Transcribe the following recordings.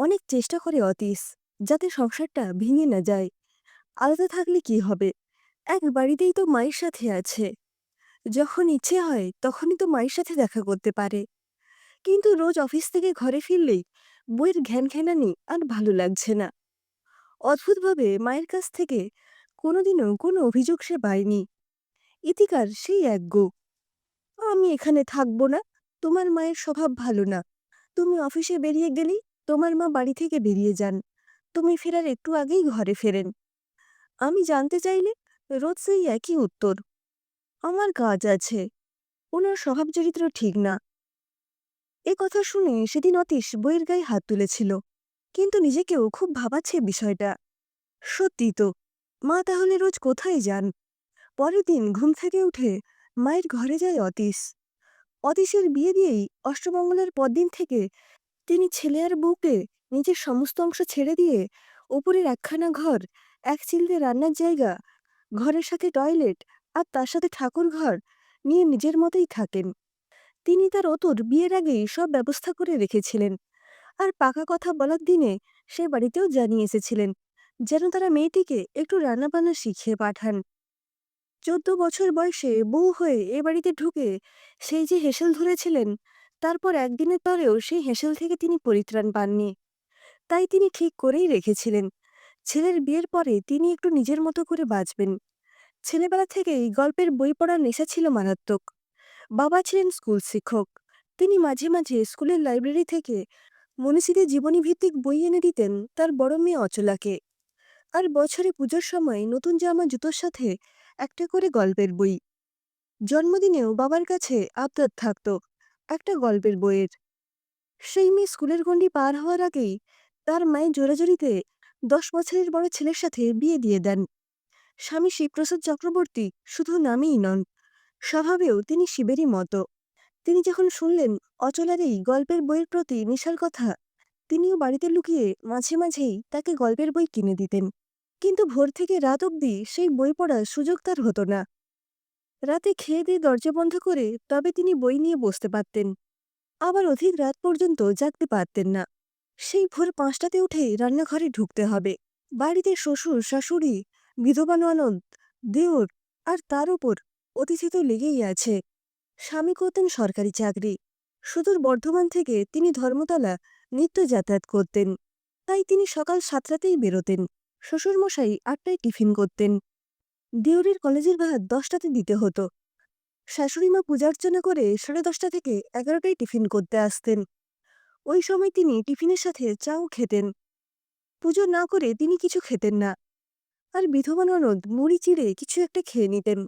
অনেক চেষ্টা করে অতীশ, যাতে সংসারটা ভেঙে না যায়। আলাদা থাকলে কি হবে? এক বাড়িতেই তো মায়ের সাথে আছে। যখন ইচ্ছে হয়, তখনই তো মায়ের সাথে দেখা করতে পারে। কিন্তু রোজ অফিস থেকে ঘরে ফিরলেই বইয়ের ঘ্যান ঘ্যানানি আর ভালো লাগছে না। অদ্ভুতভাবে মায়ের কাছ থেকে কোনোদিনও কোনো অভিযোগ সে পায়নি। ইতিকার সেই এক গো, আমি এখানে থাকব না, তোমার মায়ের স্বভাব ভালো না। তুমি অফিসে বেরিয়ে গেলেই তোমার মা বাড়ি থেকে বেরিয়ে যান। তুমি ফেরার একটু আগেই ঘরে ফেরেন। আমি জানতে চাইলে রোজ সেই একই উত্তর। আমার কাজ আছে। ওনার স্বভাব চরিত্র ঠিক না। এ কথা শুনে সেদিন অতীশ বইয়ের গায়ে হাত তুলেছিল, কিন্তু নিজেকেও খুব ভাবাচ্ছে বিষয়টা। সত্যি তো, মা তাহলে রোজ কোথায় যান? পরের দিন ঘুম থেকে উঠে মায়ের ঘরে যায় অতীশ। অতীশের বিয়ে দিয়েই অষ্টমঙ্গলের পরদিন থেকে তিনি ছেলে আর বউকে নিজের সমস্ত অংশ ছেড়ে দিয়ে ওপরের একখানা ঘর, এক চিলতে রান্নার জায়গা, ঘরের সাথে টয়লেট আর তার সাথে ঠাকুর ঘর নিয়ে নিজের মতোই থাকেন। তিনি তার অতুর বিয়ের আগেই সব ব্যবস্থা করে রেখেছিলেন। আর পাকা কথা বলার দিনে সে বাড়িতেও জানিয়ে এসেছিলেন যেন তারা মেয়েটিকে একটু রান্নাবান্না শিখিয়ে পাঠান। চোদ্দ বছর বয়সে বউ হয়ে এ বাড়িতে ঢুকে সেই যে হেসেল ধরেছিলেন তারপর একদিনের পরেও সেই হেসেল থেকে তিনি পরিত্রাণ পাননি। তাই তিনি ঠিক করেই রেখেছিলেন। ছেলের বিয়ের পরে তিনি একটু নিজের মতো করে বাঁচবেন। ছেলেবেলা থেকেই গল্পের বই পড়ার নেশা ছিল মারাত্মক। বাবা ছিলেন স্কুল শিক্ষক। তিনি মাঝে মাঝে স্কুলের লাইব্রেরি থেকে মনীষীদের জীবনী ভিত্তিক বই এনে দিতেন তার বড় মেয়ে অচলাকে। আর বছরে পুজোর সময় নতুন জামা, জুতোর সাথে একটা করে গল্পের বই। জন্মদিনেও বাবার কাছে আবদার থাকত। একটা গল্পের বইয়ের। সেই মেয়ে স্কুলের গণ্ডি পার হওয়ার আগেই তার মায়ের জোরাজোরিতে দশ বছরের বড় ছেলের সাথে বিয়ে দিয়ে দেন। স্বামী শিবপ্রসাদ চক্রবর্তী শুধু নামেই নন, স্বভাবেও তিনি শিবেরই মতো। তিনি যখন শুনলেন অচলার এই গল্পের বইয়ের প্রতি নেশার কথা, তিনিও বাড়িতে লুকিয়ে মাঝে মাঝেই তাকে গল্পের বই কিনে দিতেন। কিন্তু ভোর থেকে রাত অবধি সেই বই পড়ার সুযোগ তার হতো না। রাতে খেয়ে দিয়ে দরজা বন্ধ করে তবে তিনি বই নিয়ে বসতে পারতেন। আবার অধিক রাত পর্যন্ত জাগতে পারতেন না। সেই ভোর পাঁচটাতে উঠে রান্নাঘরে ঢুকতে হবে। বাড়িতে শ্বশুর, শাশুড়ি, বিধবা ননদ, দেওর আর তার উপর অতিথি তো লেগেই আছে। স্বামী করতেন সরকারি চাকরি। সুদূর বর্ধমান থেকে তিনি ধর্মতলা নিত্য যাতায়াত করতেন। তাই তিনি সকাল সাতটাতেই বেরোতেন। শ্বশুরমশাই আটটায় টিফিন করতেন। দেউরির কলেজের ভাত দশটাতে দিতে হতো। শাশুড়িমা পূজার্চনা করে সাড়ে দশটা থেকে এগারোটায় টিফিন করতে আসতেন। ওই সময় তিনি টিফিনের সাথে চাও খেতেন। পুজো না করে তিনি কিছু খেতেন না। আর বিধবা ননদ মুড়ি চিড়ে কিছু একটা খেয়ে নিতেন।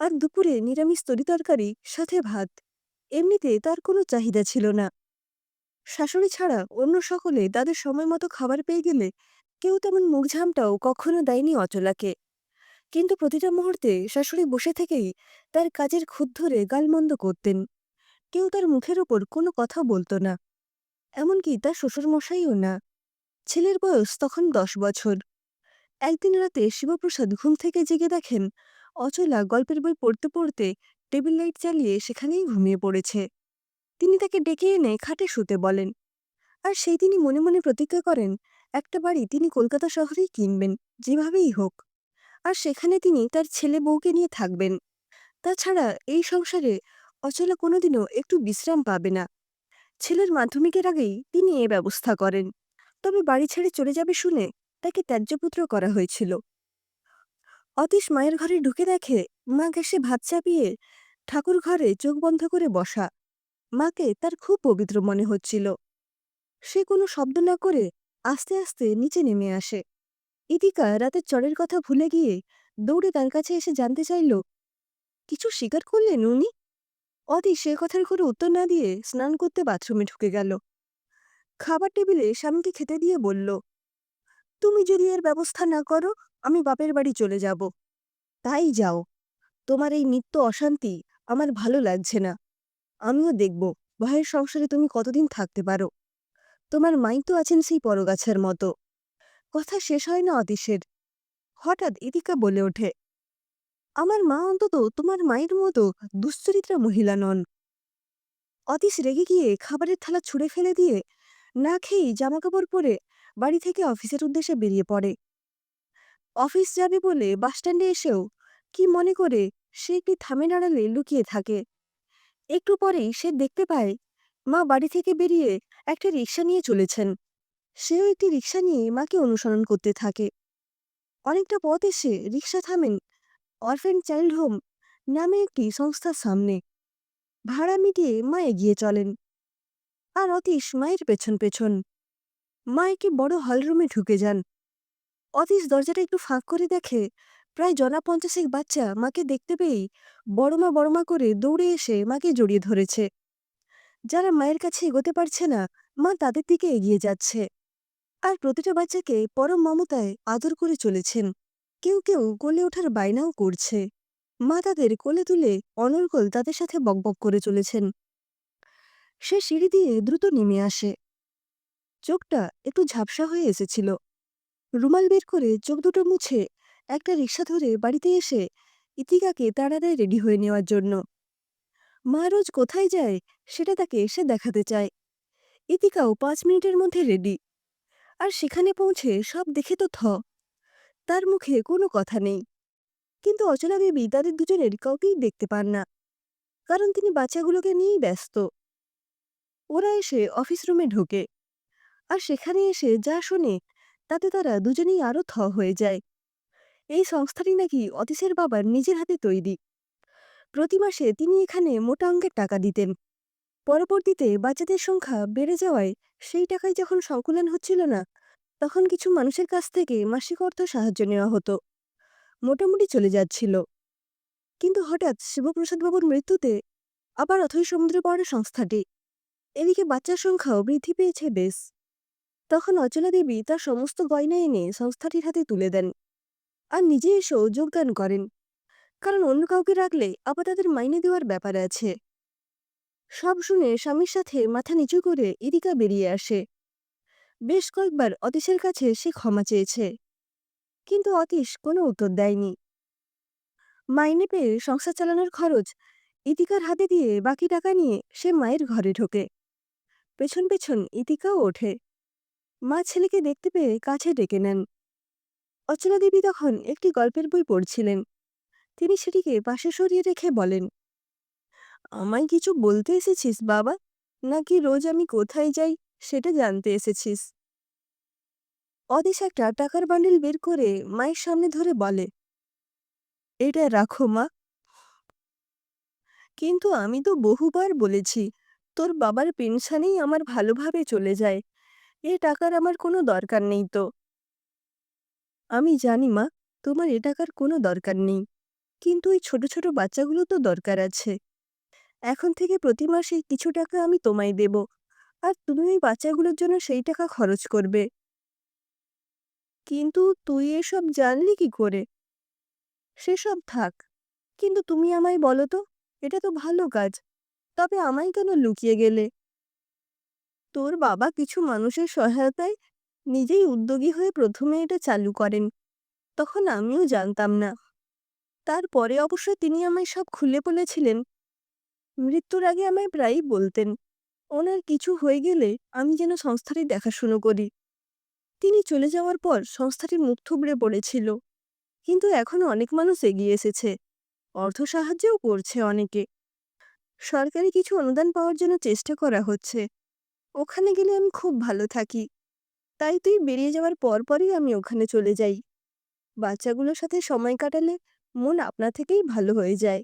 আর দুপুরে নিরামিষ তরিতরকারি সাথে ভাত, এমনিতে তার কোনো চাহিদা ছিল না। শাশুড়ি ছাড়া অন্য সকলে তাদের সময় মতো খাবার পেয়ে গেলে কেউ তেমন মুখঝামটাও কখনো দেয়নি অচলাকে। কিন্তু প্রতিটা মুহূর্তে শাশুড়ি বসে থেকেই তার কাজের খুদ ধরে গালমন্দ করতেন। কেউ তার মুখের ওপর কোনো কথা বলতো না। এমনকি তার শ্বশুরমশাইও না। ছেলের বয়স তখন দশ বছর। একদিন রাতে শিবপ্রসাদ ঘুম থেকে জেগে দেখেন, অচলা গল্পের বই পড়তে পড়তে টেবিল লাইট চালিয়ে সেখানেই ঘুমিয়ে পড়েছে। তিনি তাকে ডেকে এনে খাটে শুতে বলেন। আর সেই তিনি মনে মনে প্রতিজ্ঞা করেন, একটা বাড়ি তিনি কলকাতা শহরেই কিনবেন, যেভাবেই হোক। আর সেখানে তিনি তার ছেলে বউকে নিয়ে থাকবেন। তাছাড়া এই সংসারে অচলা কোনোদিনও একটু বিশ্রাম পাবে না। ছেলের মাধ্যমিকের আগেই তিনি এ ব্যবস্থা করেন। তবে বাড়ি ছেড়ে চলে যাবে শুনে তাকে ত্যায্যপুত্র করা হয়েছিল। অতীশ মায়ের ঘরে ঢুকে দেখে মা গ্যাসে ভাত চাপিয়ে ঠাকুর ঘরে চোখ বন্ধ করে বসা। মাকে তার খুব পবিত্র মনে হচ্ছিল। সে কোনো শব্দ না করে আস্তে আস্তে নিচে নেমে আসে। ইতিকা রাতের চরের কথা ভুলে গিয়ে দৌড়ে তার কাছে এসে জানতে চাইল, কিছু স্বীকার করলেন উনি? অতি সে কথার কোনো উত্তর না দিয়ে স্নান করতে বাথরুমে ঢুকে গেল। খাবার টেবিলে স্বামীকে খেতে দিয়ে বলল, তুমি যদি এর ব্যবস্থা না করো, আমি বাপের বাড়ি চলে যাব। তাই যাও। তোমার এই নিত্য অশান্তি আমার ভালো লাগছে না। আমিও দেখব, ভাইয়ের সংসারে তুমি কতদিন থাকতে পারো। তোমার মাই তো আছেন সেই পরগাছার মতো। কথা শেষ হয় না অতীশের হঠাৎ ইতিকা বলে ওঠে, আমার মা অন্তত তোমার মায়ের মতো দুশ্চরিত্রা মহিলা নন। অতীশ রেগে গিয়ে খাবারের থালা ছুঁড়ে ফেলে দিয়ে না খেয়েই জামাকাপড় পরে বাড়ি থেকে অফিসের উদ্দেশ্যে বেরিয়ে পড়ে। অফিস যাবে বলে বাসস্ট্যান্ডে এসেও কি মনে করে সে একটি থামে দাঁড়ালে লুকিয়ে থাকে। একটু পরেই সে দেখতে পায়, মা বাড়ি থেকে বেরিয়ে একটা রিক্সা নিয়ে চলেছেন। সেও একটি রিক্সা নিয়ে মাকে অনুসরণ করতে থাকে। অনেকটা পথ এসে রিক্সা থামেন অরফেন চাইল্ড হোম নামে একটি সংস্থার সামনে। ভাড়া মিটিয়ে মা এগিয়ে চলেন। আর অতীশ মায়ের পেছন পেছন। মা একটি বড় হলরুমে ঢুকে যান। অতীশ দরজাটা একটু ফাঁক করে দেখে প্রায় জনা পঞ্চাশেক বাচ্চা মাকে দেখতে পেয়েই বড়মা বড়মা করে দৌড়ে এসে মাকে জড়িয়ে ধরেছে। যারা মায়ের কাছে এগোতে পারছে না, মা তাদের দিকে এগিয়ে যাচ্ছে। আর প্রতিটা বাচ্চাকে পরম মমতায় আদর করে চলেছেন। কেউ কেউ কোলে ওঠার বায়নাও করছে। মা তাদের কোলে তুলে অনর্গল তাদের সাথে বকবক করে চলেছেন। সে সিঁড়ি দিয়ে দ্রুত নেমে আসে। চোখটা একটু ঝাপসা হয়ে এসেছিল। রুমাল বের করে চোখ দুটো মুছে একটা রিক্সা ধরে বাড়িতে এসে ইতিকাকে তাড়া দেয় রেডি হয়ে নেওয়ার জন্য। মা রোজ কোথায় যায় সেটা তাকে এসে দেখাতে চায়। ইতিকাও পাঁচ মিনিটের মধ্যে রেডি। আর সেখানে পৌঁছে সব দেখে তো থ। তার মুখে কোনো কথা নেই। কিন্তু অচলা দেবী তাদের দুজনের কাউকেই দেখতে পান না। কারণ তিনি বাচ্চাগুলোকে নিয়েই ব্যস্ত। ওরা এসে অফিস রুমে ঢোকে। আর সেখানে এসে যা শোনে, তাতে তারা দুজনেই আরও থ হয়ে যায়। এই সংস্থাটি নাকি অতীশের বাবার নিজের হাতে তৈরি। প্রতি মাসে তিনি এখানে মোটা অঙ্কের টাকা দিতেন। পরবর্তীতে বাচ্চাদের সংখ্যা বেড়ে যাওয়ায় সেই টাকায় যখন সংকুলন হচ্ছিল না, তখন কিছু মানুষের কাছ থেকে মাসিক অর্থ সাহায্য নেওয়া হতো। মোটামুটি চলে যাচ্ছিল। কিন্তু হঠাৎ শিবপ্রসাদবাবুর মৃত্যুতে আবার অথই সমুদ্রে পড়ে সংস্থাটি। এদিকে বাচ্চার সংখ্যাও বৃদ্ধি পেয়েছে বেশ। তখন অচলা দেবী তার সমস্ত গয়না এনে সংস্থাটির হাতে তুলে দেন আর নিজে এসেও যোগদান করেন। কারণ অন্য কাউকে রাখলে আবার তাদের মাইনে দেওয়ার ব্যাপার আছে। সব শুনে স্বামীর সাথে মাথা নিচু করে ইরিকা বেরিয়ে আসে। বেশ কয়েকবার অতীশের কাছে সে ক্ষমা চেয়েছে। কিন্তু অতীশ কোনো উত্তর দেয়নি। মাইনে পেয়ে সংসার চালানোর খরচ ইতিকার হাতে দিয়ে বাকি টাকা নিয়ে সে মায়ের ঘরে ঢোকে। পেছন পেছন ইতিকাও ওঠে। মা ছেলেকে দেখতে পেয়ে কাছে ডেকে নেন। অচলা দেবী তখন একটি গল্পের বই পড়ছিলেন। তিনি সেটিকে পাশে সরিয়ে রেখে বলেন আমায় কিছু বলতে এসেছিস, বাবা? নাকি রোজ আমি কোথায় যাই সেটা জানতে এসেছিস? অদেশ একটা টাকার বান্ডিল বের করে মায়ের সামনে ধরে বলে, এটা রাখো মা। কিন্তু আমি তো বহুবার বলেছি, তোর বাবার পেনশনেই আমার ভালোভাবে চলে যায়। এ টাকার আমার কোনো দরকার নেই তো। আমি জানি মা, তোমার এ টাকার কোনো দরকার নেই। কিন্তু এই ছোট ছোট বাচ্চাগুলো তো দরকার আছে। এখন থেকে প্রতি মাসে কিছু টাকা আমি তোমায় দেব। আর তুমি ওই বাচ্চাগুলোর জন্য সেই টাকা খরচ করবে। কিন্তু তুই এসব জানলি কি করে? সেসব থাক। কিন্তু তুমি আমায় বলো তো, এটা তো ভালো কাজ। তবে আমায় কেন লুকিয়ে গেলে? তোর বাবা কিছু মানুষের সহায়তায় নিজেই উদ্যোগী হয়ে প্রথমে এটা চালু করেন। তখন আমিও জানতাম না। তারপরে অবশ্য তিনি আমায় সব খুলে বলেছিলেন। মৃত্যুর আগে আমায় প্রায়ই বলতেন, ওনার কিছু হয়ে গেলে আমি যেন সংস্থাটি দেখাশুনো করি। তিনি চলে যাওয়ার পর সংস্থাটি মুখ থুবড়ে পড়েছিল, কিন্তু এখন অনেক মানুষ এগিয়ে এসেছে, অর্থ সাহায্যও করছে অনেকে। সরকারি কিছু অনুদান পাওয়ার জন্য চেষ্টা করা হচ্ছে। ওখানে গেলে আমি খুব ভালো থাকি। তাই তুই বেরিয়ে যাওয়ার পরপরই আমি ওখানে চলে যাই। বাচ্চাগুলোর সাথে সময় কাটালে মন আপনা থেকেই ভালো হয়ে যায়।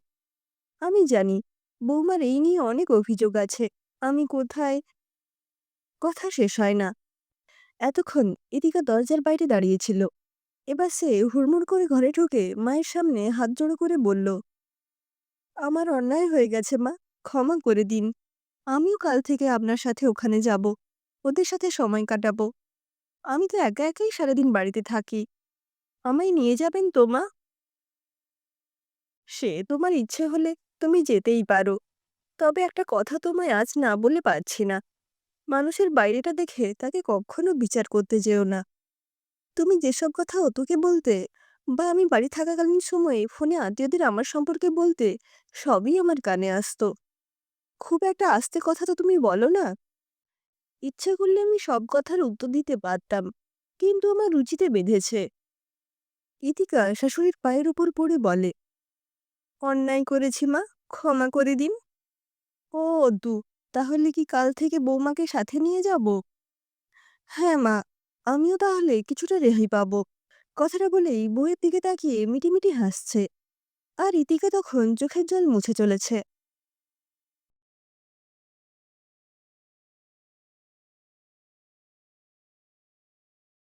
আমি জানি বৌমার এই নিয়ে অনেক অভিযোগ আছে। আমি কোথায়? কথা শেষ হয় না। এতক্ষণ ইতিকা দরজার বাইরে দাঁড়িয়েছিল। এবার সে হুড়মুড় করে ঘরে ঢুকে মায়ের সামনে হাত জোড়ো করে বলল, আমার অন্যায় হয়ে গেছে, মা। ক্ষমা করে দিন। আমিও কাল থেকে আপনার সাথে ওখানে যাব। ওদের সাথে সময় কাটাবো। আমি তো একা একাই সারাদিন বাড়িতে থাকি। আমায় নিয়ে যাবেন তো, মা? সে তোমার ইচ্ছে হলে তুমি যেতেই পারো। তবে একটা কথা তোমায় আজ না বলে পারছি না। মানুষের বাইরেটা দেখে তাকে কখনো বিচার করতে যেও না। তুমি যেসব কথা অতুকে বলতে বা আমি বাড়ি থাকাকালীন সময়ে ফোনে আত্মীয়দের আমার সম্পর্কে বলতে সবই আমার কানে আসতো। খুব একটা আস্তে কথা তো তুমি বলো না। ইচ্ছে করলে আমি সব কথার উত্তর দিতে পারতাম, কিন্তু আমার রুচিতে বেঁধেছে। ইতিকা শাশুড়ির পায়ের উপর পড়ে বলে অন্যায় করেছি মা, ক্ষমা করে দিন। ও দু তাহলে কি কাল থেকে বৌমাকে সাথে নিয়ে যাব? হ্যাঁ মা, আমিও তাহলে কিছুটা রেহাই পাব। কথাটা বলেই বইয়ের দিকে তাকিয়ে মিটিমিটি হাসছে। আর ইতিকে তখন চোখের জল মুছে চলেছে।